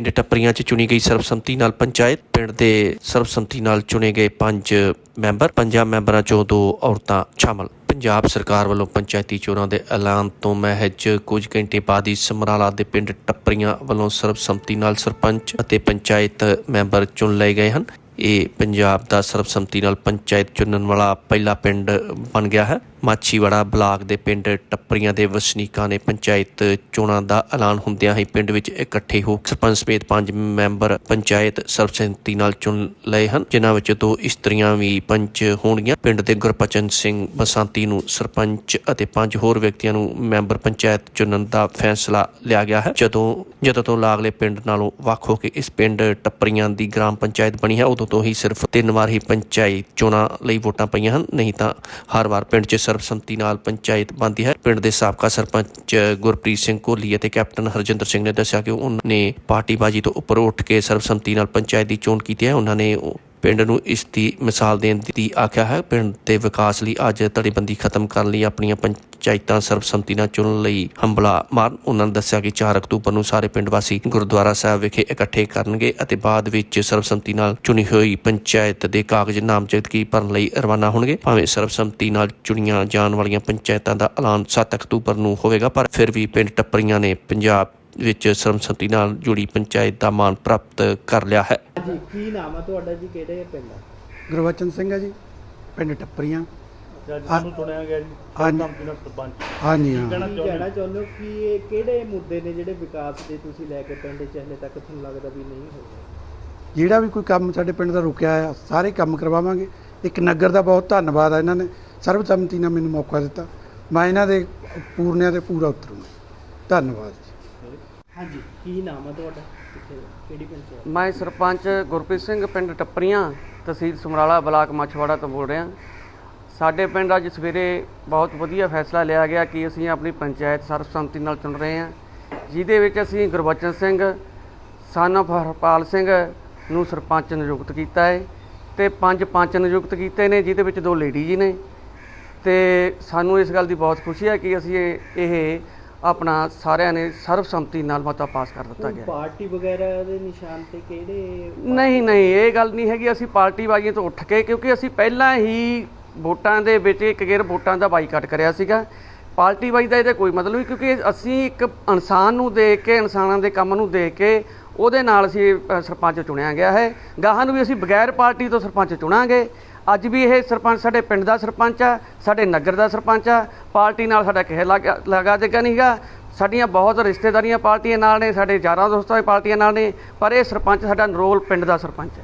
ਪਿੰਡ ਟੱਪਰੀਆਂ 'ਚ ਚੁਣੀ ਗਈ ਸਰਬਸੰਮਤੀ ਨਾਲ ਪੰਚਾਇਤ। ਪਿੰਡ ਦੇ ਸਰਬਸੰਮਤੀ ਨਾਲ ਚੁਣੇ ਗਏ ਪੰਜ ਮੈਂਬਰ। ਪੰਜਾਂ ਮੈਂਬਰਾਂ 'ਚੋਂ ਦੋ ਔਰਤਾਂ ਸ਼ਾਮਲ। ਪੰਜਾਬ ਸਰਕਾਰ ਵੱਲੋਂ ਪੰਚਾਇਤੀ ਚੋਣਾਂ ਦੇ ਐਲਾਨ ਤੋਂ ਮਹਿਜ ਕੁਝ ਘੰਟੇ ਬਾਅਦ ਹੀ ਸਮਰਾਲਾ ਦੇ ਪਿੰਡ ਟੱਪਰੀਆਂ ਵੱਲੋਂ ਸਰਬਸੰਮਤੀ ਨਾਲ ਸਰਪੰਚ ਅਤੇ ਪੰਚਾਇਤ ਮੈਂਬਰ ਚੁਣ ਲਏ ਗਏ ਹਨ। ਇਹ ਪੰਜਾਬ ਦਾ ਸਰਬਸੰਮਤੀ ਨਾਲ ਪੰਚਾਇਤ ਚੁਣਨ ਵਾਲਾ ਪਹਿਲਾ ਪਿੰਡ ਬਣ ਗਿਆ ਹੈ। ਮਾਛੀਵਾੜਾ ਬਲਾਕ ਦੇ ਪਿੰਡ ਟੱਪਰੀਆਂ ਦੇ ਵਸਨੀਕਾਂ ਨੇ ਪੰਚਾਇਤ ਚੋਣਾਂ ਦਾ ਐਲਾਨ ਹੁੰਦਿਆਂ ਹੀ ਪਿੰਡ ਵਿੱਚ ਇਕੱਠੇ ਹੋ ਸਰਪੰਚ ਸਮੇਤ ਪੰਜ ਮੈਂਬਰ ਪੰਚਾਇਤ ਸਰਬਸੰਮਤੀ ਨਾਲ ਚੁਣ ਲਏ ਹਨ, ਜਿਨ੍ਹਾਂ ਵਿੱਚ ਦੋ ਇਸਤਰੀਆਂ ਵੀ ਪੰਚ ਹੋਣਗੀਆਂ। ਪਿੰਡ ਦੇ ਗੁਰਪਚਨ ਸਿੰਘ ਬਸਾਂਤੀ ਨੂੰ ਸਰਪੰਚ ਅਤੇ ਪੰਜ ਹੋਰ ਵਿਅਕਤੀਆਂ ਨੂੰ ਮੈਂਬਰ ਪੰਚਾਇਤ ਚੁਣਨ ਦਾ ਫੈਸਲਾ ਲਿਆ ਗਿਆ ਹੈ। ਜਦੋਂ ਜਦੋਂ ਤੋਂ ਲਾਗਲੇ ਪਿੰਡ ਨਾਲੋਂ ਵੱਖ ਹੋ ਕੇ ਇਸ ਪਿੰਡ ਟੱਪਰੀਆਂ ਦੀ ਗ੍ਰਾਮ ਪੰਚਾਇਤ ਬਣੀ ਹੈ, ਉਦੋਂ ਤੋਂ ਹੀ ਸਿਰਫ ਤਿੰਨ ਵਾਰ ਹੀ ਪੰਚਾਇਤ ਚੋਣਾਂ ਲਈ ਵੋਟਾਂ ਪਈਆਂ ਹਨ। ਨਹੀਂ ਤਾਂ ਹਰ ਵਾਰ ਪਿੰਡ 'ਚ ਸਰਬਸੰਮਤੀ ਨਾਲ ਪੰਚਾਇਤ ਬਣਦੀ ਹੈ। ਪਿੰਡ ਦੇ ਸਾਬਕਾ ਸਰਪੰਚ ਗੁਰਪ੍ਰੀਤ ਸਿੰਘ ਕੋਹਲੀ ਅਤੇ ਕੈਪਟਨ ਹਰਜਿੰਦਰ ਸਿੰਘ ਨੇ ਦੱਸਿਆ ਕਿ ਉਹਨਾਂ ਨੇ ਪਾਰਟੀਬਾਜ਼ੀ ਤੋਂ ਉੱਪਰ ਉੱਠ ਕੇ ਸਰਬਸੰਮਤੀ ਨਾਲ ਪੰਚਾਇਤ ਦੀ ਚੋਣ ਕੀਤੀ ਹੈ। ਉਹਨਾਂ ਨੇ ਪਿੰਡ ਨੂੰ ਇਸ ਦੀ ਮਿਸਾਲ ਦੇਣ ਦੀ ਆਖਿਆ ਹੈ। ਪਿੰਡ ਦੇ ਵਿਕਾਸ ਲਈ ਅੱਜ ਧੜੇਬੰਦੀ ਖਤਮ ਕਰਨ ਲਈ ਆਪਣੀਆਂ ਪੰਚਾਇਤਾਂ ਸਰਬਸੰਮਤੀ ਨਾਲ ਚੁਣਨ ਲਈ ਹੰਬਲਾ ਮਾਰਨ। ਉਹਨਾਂ ਨੇ ਦੱਸਿਆ ਕਿ 4 ਅਕਤੂਬਰ ਨੂੰ ਸਾਰੇ ਪਿੰਡ ਵਾਸੀ ਗੁਰਦੁਆਰਾ ਸਾਹਿਬ ਵਿਖੇ ਇਕੱਠੇ ਕਰਨਗੇ ਅਤੇ ਬਾਅਦ ਵਿੱਚ ਸਰਬਸੰਮਤੀ ਨਾਲ ਚੁਣੀ ਹੋਈ ਪੰਚਾਇਤ ਦੇ ਕਾਗਜ਼ ਨਾਮਜ਼ਦਗੀ ਭਰਨ ਲਈ ਰਵਾਨਾ ਹੋਣਗੇ। ਭਾਵੇਂ ਸਰਬਸੰਮਤੀ ਨਾਲ ਚੁਣੀਆਂ ਜਾਣ ਵਾਲੀਆਂ ਪੰਚਾਇਤਾਂ ਦਾ ਐਲਾਨ 7 ਅਕਤੂਬਰ ਨੂੰ ਹੋਵੇਗਾ ਪਰ ਫਿਰ ਵੀ ਪਿੰਡ ਟੱਪਰੀਆਂ ਨੇ ਪੰਜਾਬ ਵਿੱਚ ਸਰਬਸੰਮਤੀ ਨਾਲ ਜੁੜੀ ਪੰਚਾਇਤ ਦਾ ਮਾਣ ਪ੍ਰਾਪਤ ਕਰ ਲਿਆ ਹੈ। ਜੀ ਕੀ ਨਾਮ ਹੈ ਤੁਹਾਡਾ ਜੀ? ਕਿਹੜੇ ਪਿੰਡ ਆ? ਗੁਰਵਚਨ ਸਿੰਘ ਹੈ ਜੀ ਪਿੰਡ ਟੱਪਰੀਆਂ। ਜੱਜ ਨੂੰ ਚੁਣਿਆ ਗਿਆ ਜੀ ਹਾਂਜੀ। ਸਰਬਸੰਮਤੀ ਨਾਲ ਸਰਪੰਚ। ਹਾਂਜੀ ਹਾਂ। ਕਹਿਣਾ ਕੀ ਚਾਹੁੰਦੇ ਕਹਿਣਾ ਚਾਹੁੰਦੇ ਹੋ ਕਿ ਇਹ ਕਿਹੜੇ ਮੁੱਦੇ ਨੇ ਜਿਹੜੇ ਵਿਕਾਸ ਦੇ ਤੁਸੀਂ ਲੈ ਕੇ ਪਿੰਡ 'ਚ ਹਲੇ ਤੱਕ ਤੁਹਾਨੂੰ ਲੱਗਦਾ ਵੀ ਨਹੀਂ ਹੋਇਆ ਜਿਹੜਾ ਵੀ ਕੋਈ ਕੰਮ ਸਾਡੇ ਪਿੰਡ ਦਾ ਰੁਕਿਆ ਆ ਸਾਰੇ ਕੰਮ ਕਰਵਾਵਾਂਗੇ। ਇੱਕ ਨਗਰ ਦਾ ਬਹੁਤ ਧੰਨਵਾਦ ਆ ਇਹਨਾਂ ਨੇ। ਸਰਬਸੰਮਤੀ ਨਾਲ ਮੈਨੂੰ ਮੌਕਾ ਦਿੱਤਾ। ਮੈਂ ਇਹਨਾਂ ਦੇ ਪੂਰਨਿਆਂ ਤੇ ਪੂਰਾ ਉਤਰੂੰਗਾ। ਧੰਨਵਾਦ ਜੀ। ਹਾਂਜੀ ਕੀ ਨਾਮ ਹੈ ਤੁਹਾਡਾ? ਕਿੱਥੇ ਕਿਹੜੀ ਪੰਚਾਇਤ ਮੈਂ ਸਰਪੰਚ ਗੁਰਪ੍ਰੀਤ ਸਿੰਘ ਪਿੰਡ ਟੱਪਰੀਆਂ ਤਹਿਸੀਲ ਸਮਰਾਲਾ ਬਲਾਕ ਮਛਵਾੜਾ ਤੋਂ ਬੋਲ ਰਿਹਾ। ਸਾਡੇ ਪਿੰਡ ਅੱਜ ਸਵੇਰੇ ਬਹੁਤ ਵਧੀਆ ਫੈਸਲਾ ਲਿਆ ਗਿਆ ਕਿ ਅਸੀਂ ਆਪਣੀ ਪੰਚਾਇਤ ਸਰਬਸੰਮਤੀ ਨਾਲ ਚੁਣ ਰਹੇ ਹਾਂ ਜਿਹਦੇ ਵਿੱਚ ਅਸੀਂ ਗੁਰਬਚਨ ਸਿੰਘ son of ਹਰਪਾਲ ਸਿੰਘ ਨੂੰ ਸਰਪੰਚ ਨਿਯੁਕਤ ਕੀਤਾ ਹੈ ਤੇ ਪੰਜ ਪੰਚ ਨਿਯੁਕਤ ਕੀਤੇ ਨੇ ਜਿਹਦੇ ਵਿੱਚ ਦੋ ਲੇਡੀ ਜੀ ਨੇ। ਤੇ ਸਾਨੂੰ ਇਸ ਗੱਲ ਦੀ ਬਹੁਤ ਖੁਸ਼ੀ ਹੈ ਕਿ ਅਸੀਂ ਇਹ ਆਪਣਾ ਸਾਰਿਆਂ ਨੇ ਸਰਬਸੰਮਤੀ ਨਾਲ ਮਤਾ ਪਾਸ ਕਰ ਦਿੱਤਾ ਗਿਆ। ਪਾਰਟੀ ਵਗੈਰਾ ਦੇ ਨਿਸ਼ਾਨ ਤੇ ਕਿਹੜੇ ਨਹੀਂ ਨਹੀਂ ਇਹ ਗੱਲ ਨਹੀਂ ਹੈਗੀ ਅਸੀਂ ਪਾਰਟੀ ਬਾਜ਼ੀਆਂ ਤੋਂ ਉੱਠ ਕੇ ਕਿਉਂਕਿ ਅਸੀਂ ਪਹਿਲਾਂ ਹੀ ਵੋਟਾਂ ਦੇ ਵਿੱਚ ਇੱਕ ਗੇਰ ਵੋਟਾਂ ਦਾ ਬਾਈਕਾਟ ਕਰਿਆ ਸੀਗਾ। ਪਾਰਟੀ ਵਾਈਜ਼ ਦਾ ਇਹਦਾ ਕੋਈ ਮਤਲਬ ਨਹੀਂ, ਕਿਉਂਕਿ ਅਸੀਂ ਇੱਕ ਇਨਸਾਨ ਨੂੰ ਦੇਖ ਕੇ, ਇਨਸਾਨਾਂ ਦੇ ਕੰਮ ਨੂੰ ਦੇਖ ਕੇ ਉਹਦੇ ਨਾਲ ਅਸੀਂ ਸਰਪੰਚ ਚੁਣਿਆ ਗਿਆ ਹੈ। ਗਾਹਾਂ ਨੂੰ ਵੀ ਅਸੀਂ ਬਗੈਰ ਪਾਰਟੀ ਤੋਂ ਸਰਪੰਚ ਚੁਣਾਂਗੇ। ਅੱਜ ਵੀ ਇਹ ਸਰਪੰਚ ਸਾਡੇ ਪਿੰਡ ਦਾ ਸਰਪੰਚ ਆ, ਸਾਡੇ ਨਗਰ ਦਾ ਸਰਪੰਚ ਆ। ਪਾਰਟੀ ਨਾਲ ਸਾਡਾ ਕਿਸੇ ਲਗਾ ਲਗਾ ਦੇਗਾ ਨਹੀਂਗਾ ਸਾਡੀਆਂ ਬਹੁਤ ਰਿਸ਼ਤੇਦਾਰੀਆਂ ਪਾਰਟੀਆਂ ਨਾਲ ਨੇ, ਸਾਡੇ ਯਾਰਾਂ ਦੋਸਤਾਂ ਦੀ ਪਾਰਟੀਆਂ ਨਾਲ ਨੇ, ਪਰ ਇਹ ਸਰਪੰਚ ਸਾਡਾ ਨਰੋਲ ਪਿੰਡ ਦਾ ਸਰਪੰਚ ਹੈ।